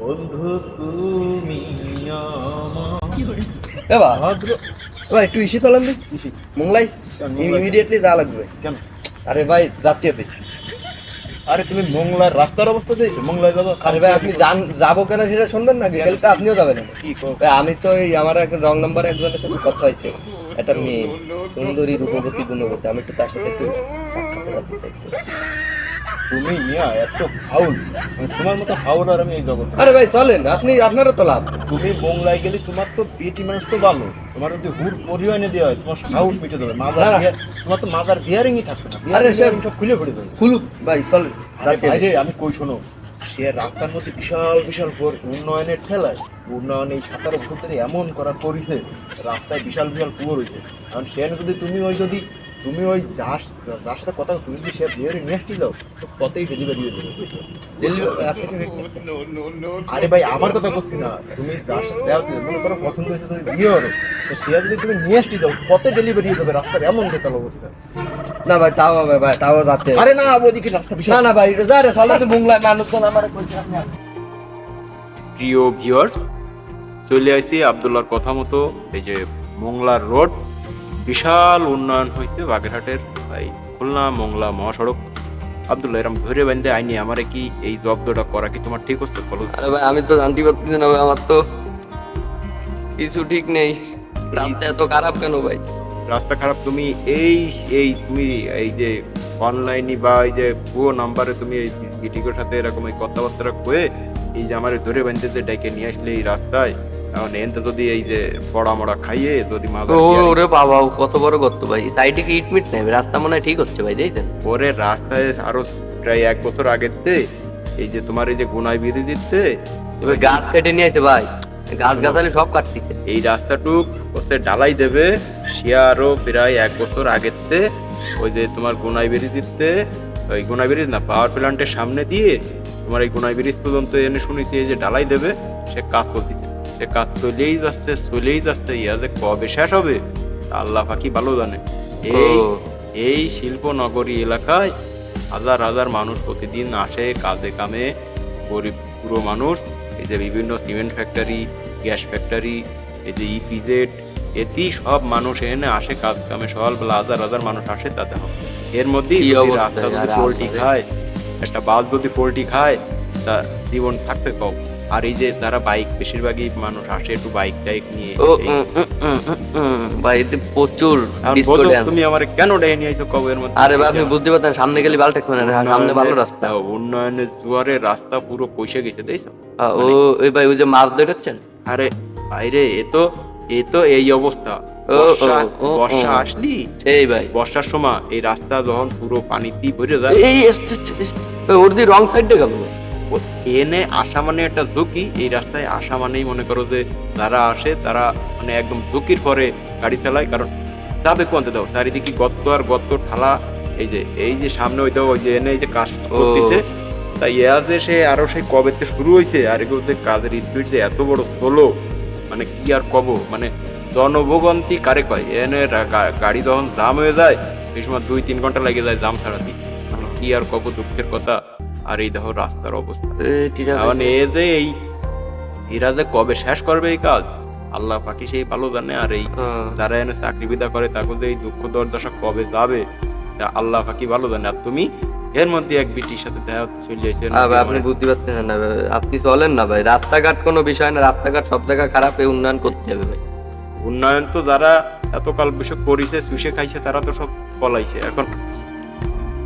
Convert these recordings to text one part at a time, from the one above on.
বন্ধু তুমি আমার। এ বা ভদ্র। ভাই একটু ইসি চলেন কিসে? মোংলাই ইমিডিয়েটলি যা লাগবে। কেন? আরে ভাই যাতে হবে। আরে তুমি মোংলার রাস্তার অবস্থা দিয়েছ মোংলায় যাব আরে ভাই আপনি যান যাব কেন সেটা শুনবেন না? বিকেল তো আপনিও যাবেন। কি আমি তো এই আমার এক রং নাম্বার একজনের সাথে কথা হয়েছে। একটা মেয়ে সুন্দরী রূপবতী গুণবতী। আমি একটু তার সাথে একটু সাক্ষাৎ করতে চাই। তুমি মিয়া এত ফাউল মানে তোমার মতো ফাউল আর আমি এই জগতে আরে ভাই চলেন আপনি আপনারও তো লাভ। তুমি মোংলায় গেলে তোমার তো বিয়েটি মানুষ তো ভালো। তোমার যদি হুর পরিমাণে দেওয়া হয় তোমার সাহস মিটে যাবে। মাদার তোমার তো মাদার বিয়ারিংই থাকবে না। আরে সে- সব খুলে পড়ে যাবে। খুলুক ভাই চলেন আরে আমি। কই শোনো? সে রাস্তার মধ্যে বিশাল বিশাল উন্নয়নের ঠেলায় উন্নয়ন এই সতেরো বছর এমন করা করেছে রাস্তায় বিশাল বিশাল কুয়োর হয়েছে কারণ সে যদি তুমি ওই যদি তুমি ওই যার যার সাথে কথা তুমি যদি সে বিয়ে নিয়ে যাও তো কতই ডেলিভারি হয়ে যাবে আরে ভাই আমার কথা বলছি না। তুমি যার সাথে মনে করো পছন্দ হয়েছে তুমি বিয়ে করো। তো সে যদি তুমি নিয়ে আসতে যাও কত ডেলিভারি হয়ে যাবে রাস্তার এমন বেতাল অবস্থা। না ভাই তাও হবে ভাই তাও যাতে আরে না ওইদিকে রাস্তা না না ভাই যা রে চলে তো মোংলাই মানুষজন আমার কইছে প্রিয় ভিউয়ার্স চলে আসি আবদুল্লাহর কথা মতো এই যে মোংলার রোড বিশাল উন্নয়ন হয়েছে বাগেরহাটের এই খুলনা মোংলা মহাসড়ক। আবদুল্লাহ এরম ধরে বান্ধে আইনি আমার কি এই জব্দটা করা কি তোমার ঠিক হচ্ছে? বলো আরে ভাই আমি তো জানতে পারতেছি না ভাই আমার তো কিছু ঠিক নেই। রাস্তা এত খারাপ কেন ভাই? রাস্তা খারাপ তুমি এই এই তুমি এই যে অনলাইনে বা এই যে ভুয়ো নাম্বারে তুমি এই গিটিকের সাথে এরকম এই কথাবার্তা কয়ে এই যে আমার ধরে বান্ধে যে ডেকে নিয়ে আসলে এই রাস্তায় এখন এনতে যদি এই যে পড়া মড়া খাইয়ে যদি ওরে বাবা কত বড় গর্ত ভাই। সাইডে কি ইট মিট নেই রাস্তা মনে ঠিক হচ্ছে ভাই দেখছেন? রাস্তায় আরও প্রায় এক বছর এই যে তোমার এই যে গুনায় বিধি দিচ্ছে এবার গাছ কেটে নিয়ে আসে ভাই। গাছ গাছালি সব কাটতেছে। এই রাস্তাটুক হচ্ছে ডালাই দেবে সে আরও প্রায় এক বছর আগেতে ওই যে তোমার গুনাই ব্রিজ দিতে ওই গুনাই ব্রিজ না পাওয়ার প্ল্যান্টের সামনে দিয়ে তোমার এই গুনাই ব্রিজ পর্যন্ত এনে শুনেছি এই যে ডালাই দেবে সে কাজ করতেছে। সে কাজ চলেই যাচ্ছে চলেই যাচ্ছে ইয়া যে কবে শেষ হবে? আল্লাহ পাখি ভালো জানে। এই এই শিল্প নগরী এলাকায় হাজার হাজার মানুষ প্রতিদিন আসে কাজে কামে। গরিব পুরো মানুষ। এই যে বিভিন্ন সিমেন্ট ফ্যাক্টরি গ্যাস ফ্যাক্টরি এই যে ইপিজেড এতেই সব মানুষ এনে আসে কাজ কামে। সকালবেলা হাজার হাজার মানুষ আসে তাতে হবে। এর মধ্যেই রাস্তা যদি পোল্ট্রি? খায় একটা বাস যদি পোল্ট্রি খায় তা জীবন থাকবে কম আর এই যে যারা বাইক বেশিরভাগই মানুষ আসে একটু বাইক টাইক নিয়ে এই- ভাই এতে প্রচুর বলো। তুমি আমার কেন ডেকে নিয়ে আইছো কবের মধ্যে? আরে ভাই আপনি বুঝতে পারতেন সামনে গেলে ভালো থাকবে না সামনে ভালো রাস্তা। উন্নয়নের- জোয়ারে রাস্তা পুরো পয়সা গেছে দেখছ? ও ওই ভাই ওই যে মাছ ধরেছেন? আরে বাইরে এ তো এ তো এই অবস্থা। বর্ষা। আসলি? সেই ভাই। বর্ষার সময় এই রাস্তা যখন পুরো পানিতে ভরে যায় এই ওর দিয়ে রং সাইডে গেল। এনে আসা মানে একটা ঝুঁকি। এই রাস্তায় আসা মানেই মনে করো যে যারা আসে তারা মানে একদম ঝুঁকির পরে গাড়ি চালায়। কারণ যাবে কোনতে দাও চারিদিকে গর্ত আর গর্ত ঠালা এই যে এই যে সামনে ওই দাও যে এনে এই যে কাজ করতেছে তাই এরা যে সে আরও সেই কবে থেকে শুরু হয়েছে আর এগুলো যে কাজের স্পিড যে এত বড় হলো মানে কি আর কব? মানে জনভোগান্তি কারে কয়? এনে গাড়ি যখন জাম হয়ে যায় সেই সময় দুই তিন ঘণ্টা লেগে যায় জাম ছাড়াতে মানে কি আর কব দুঃখের কথা? আর এই দেখো রাস্তার অবস্থা। এ, ঠিক মানে এ যে এই এরা যে কবে শেষ করবে এই কাজ আল্লাহ পাকি সেই ভালো জানে আর এই হ্যাঁ। যারা এনে চাকরি বিদা করে তাকে যে এই দুঃখ দশা কবে যাবে আল্লাহ পাকি ভালো জানে। আর তুমি এর মধ্যে এক বিটির সাথে দেখা হতে চলে যাইছে আপনি বুদ্ধি পারছেন না ভাই। আপনি চলেন না ভাই। রাস্তাঘাট কোনো বিষয় না রাস্তাঘাট সব জায়গা খারাপ এই উন্নয়ন করতে হবে ভাই। উন্নয়ন তো যারা এতকাল বিষয় করিছে শুষে খাইছে তারা তো সব পলাইছে। এখন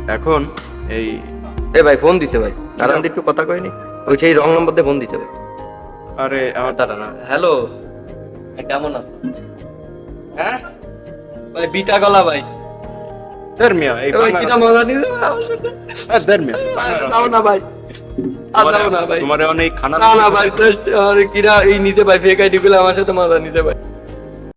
এখন এই এ ভাই ফোন দিছে ভাই। দাঁড়ান একটু কথা কইনি। ওই সেই রং নম্বর দিয়ে ফোন দিছে ভাই। আরে আমার দাঁড়ান হ্যালো। কেমন আছো হ্যাঁ? ভাই বিটা গলা ভাই। দের মিয়া এই কিটা মজা নিছে আমার সাথে। রাস্তা- এ, দের মিয়া। দাও না ভাই। তোমার অনেক খানা না না ভাই কিরা এই নিচে ভাই ফেক আইডি গুলো আমার সাথে মজা নিতে ভাই।